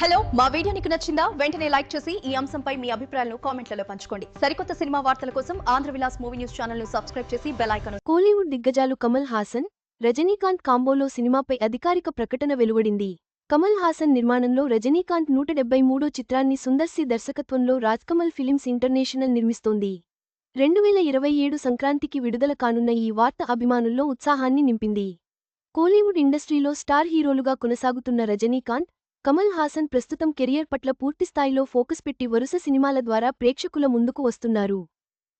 Hello మా video నీకు నచ్చిందా? వెంటనే లైక్ చేసి ఈ అంశంపై మీ అభిప్రాయాలను కామెంట్లలో పంచుకోండి. సరికొత్త సినిమా వార్తల కోసం ఆంధ్ర విలాస్ మూవీ న్యూస్ ఛానల్ను సబ్స్క్రైబ్ చేసి బెల్ ఐకాన్ కోలీవుడ్ దిగ్గజాలు కమల్ హాసన్ రజనీకాంత్ కాంబోలో సినిమాపై అధికారిక ప్రకటన వెలువడింది. కమల్ హాసన్ నిర్మాణంలో రజనీకాంత్ నూట డెబ్బై మూడో చిత్రాన్ని సుందర్సి దర్శకత్వంలో రాజ్కమల్ ఫిలిమ్స్ ఇంటర్నేషనల్ నిర్మిస్తోంది. రెండు వేల ఇరవై ఏడు సంక్రాంతికి విడుదల కానున్న ఈ వార్త అభిమానుల్లో ఉత్సాహాన్ని నింపింది. కోలీవుడ్ ఇండస్ట్రీలో స్టార్ హీరోలుగా కొనసాగుతున్న రజనీకాంత్ కమల్ హాసన్ ప్రస్తుతం కెరియర్ పట్ల పూర్తిస్థాయిలో ఫోకస్ పెట్టి వరుస సినిమాల ద్వారా ప్రేక్షకుల ముందుకు వస్తున్నారు.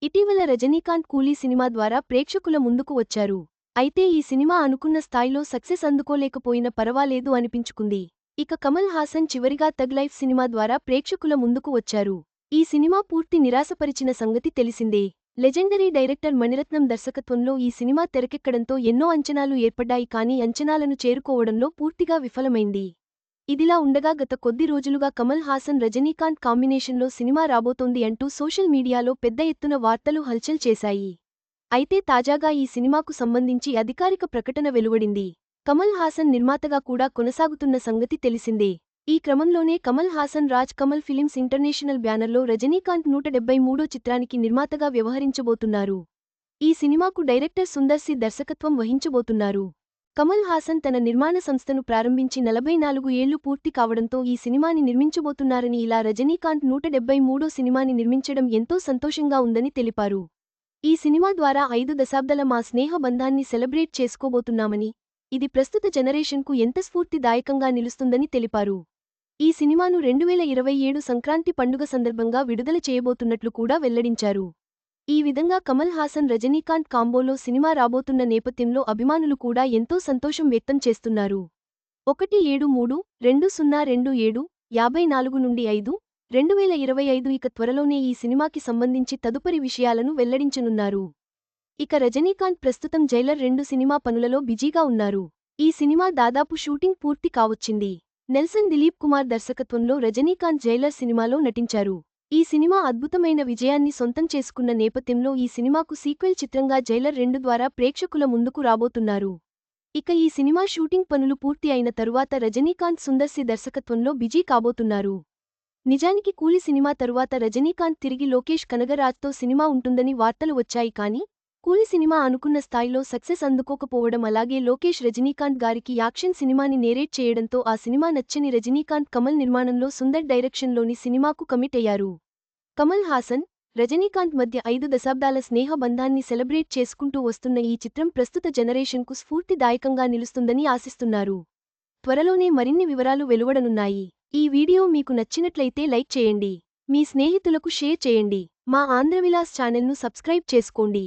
ఇటీవల రజనీకాంత్ కూలీ సినిమా ద్వారా ప్రేక్షకుల ముందుకు వచ్చారు. అయితే ఈ సినిమా అనుకున్న స్థాయిలో సక్సెస్ అందుకోలేకపోయిన పరవాలేదు అనిపించుకుంది. ఇక కమల్ హాసన్ చివరిగా తగ్ లైఫ్ సినిమా ద్వారా ప్రేక్షకుల ముందుకు వచ్చారు. ఈ సినిమా పూర్తి నిరాశపరిచిన సంగతి తెలిసిందే. లెజెండరీ డైరెక్టర్ మణిరత్నం దర్శకత్వంలో ఈ సినిమా తెరకెక్కడంతో ఎన్నో అంచనాలు ఏర్పడ్డాయి కానీ అంచనాలను చేరుకోవడంలో పూర్తిగా విఫలమైంది. ఇదిలా ఉండగా గత కొద్ది రోజులుగా కమల్ హాసన్ రజనీకాంత్ కాంబినేషన్లో సినిమా రాబోతోంది అంటూ సోషల్ మీడియాలో పెద్ద ఎత్తున వార్తలు హల్చల్ చేశాయి. అయితే తాజాగా ఈ సినిమాకు సంబంధించి అధికారిక ప్రకటన వెలువడింది. కమల్ హాసన్ నిర్మాతగా కూడా కొనసాగుతున్న సంగతి తెలిసిందే. ఈ క్రమంలోనే కమల్ హాసన్ రాజ్ కమల్ ఫిలిమ్స్ ఇంటర్నేషనల్ బ్యానర్లో రజనీకాంత్ నూట డెబ్బై మూడో చిత్రానికి నిర్మాతగా వ్యవహరించబోతున్నారు. ఈ సినిమాకు డైరెక్టర్ సుందర్సి దర్శకత్వం వహించబోతున్నారు. కమల్ హాసన్ తన నిర్మాణ సంస్థను ప్రారంభించి నలభై నాలుగు ఏళ్ళు పూర్తి కావడంతో ఈ సినిమాని నిర్మించబోతున్నారని ఇలా రజనీకాంత్ నూట డెబ్బై మూడో సినిమాని నిర్మించడం ఎంతో సంతోషంగా ఉందని తెలిపారు. ఈ సినిమా ద్వారా ఐదు దశాబ్దాల మా స్నేహ బంధాన్ని సెలబ్రేట్ చేసుకోబోతున్నామని ఇది ప్రస్తుత జనరేషన్కు ఎంత స్ఫూర్తిదాయకంగా నిలుస్తుందని తెలిపారు. ఈ సినిమాను రెండువేల ఇరవై ఏడు సంక్రాంతి పండుగ సందర్భంగా విడుదల చేయబోతున్నట్లు కూడా వెల్లడించారు. ఈ విధంగా కమల్ హాసన్ రజనీకాంత్ కాంబోలో సినిమా రాబోతున్న నేపథ్యంలో అభిమానులు కూడా ఎంతో సంతోషం వ్యక్తం చేస్తున్నారు. ఒకటి ఏడు మూడు రెండు సున్నా రెండు ఏడు యాభై నాలుగు నుండి ఐదు రెండు వేల ఇరవై ఐదు ఇక త్వరలోనే ఈ సినిమాకి సంబంధించి తదుపరి విషయాలను వెల్లడించనున్నారు. ఇక రజనీకాంత్ ప్రస్తుతం జైలర్ రెండు సినిమా పనులలో బిజీగా ఉన్నారు. ఈ సినిమా దాదాపు షూటింగ్ పూర్తి కావచ్చింది. నెల్సన్ దిలీప్ కుమార్ దర్శకత్వంలో రజనీకాంత్ జైలర్ సినిమాలో నటించారు. ఈ సినిమా అద్భుతమైన విజయాన్ని సొంతం చేసుకున్న నేపథ్యంలో ఈ సినిమాకు సీక్వెల్ చిత్రంగా జైలర్ రెండు ద్వారా ప్రేక్షకుల ముందుకు రాబోతున్నారు. ఇక ఈ సినిమా షూటింగ్ పనులు పూర్తి అయిన తరువాత రజనీకాంత్ సుందర్సి దర్శకత్వంలో బిజీ కాబోతున్నారు. నిజానికి కూలి సినిమా తరువాత రజనీకాంత్ తిరిగి లోకేష్ కనగరాజ్తో సినిమా ఉంటుందని వార్తలు వచ్చాయి కానీ కూలి సినిమా అనుకున్న స్థాయిలో సక్సెస్ అందుకోకపోవడం అలాగే లోకేష్ రజనీకాంత్ గారికి యాక్షన్ సినిమాని నేరేట్ చేయడంతో ఆ సినిమా నచ్చని రజనీకాంత్ కమల్ నిర్మాణంలో సుందర్ డైరెక్షన్లోని సినిమాకు కమిట్ అయ్యారు. కమల్ హాసన్ రజనీకాంత్ మధ్య ఐదు దశాబ్దాల స్నేహ బంధాన్ని సెలబ్రేట్ చేసుకుంటూ వస్తున్న ఈ చిత్రం ప్రస్తుత జనరేషన్కు స్ఫూర్తిదాయకంగా నిలుస్తుందని ఆశిస్తున్నారు. త్వరలోనే మరిన్ని వివరాలు వెలువడనున్నాయి. ఈ వీడియో మీకు నచ్చినట్లయితే లైక్ చేయండి. మీ స్నేహితులకు షేర్ చేయండి. మా ఆంధ్రవిలాస్ ఛానల్ను సబ్స్క్రైబ్ చేసుకోండి.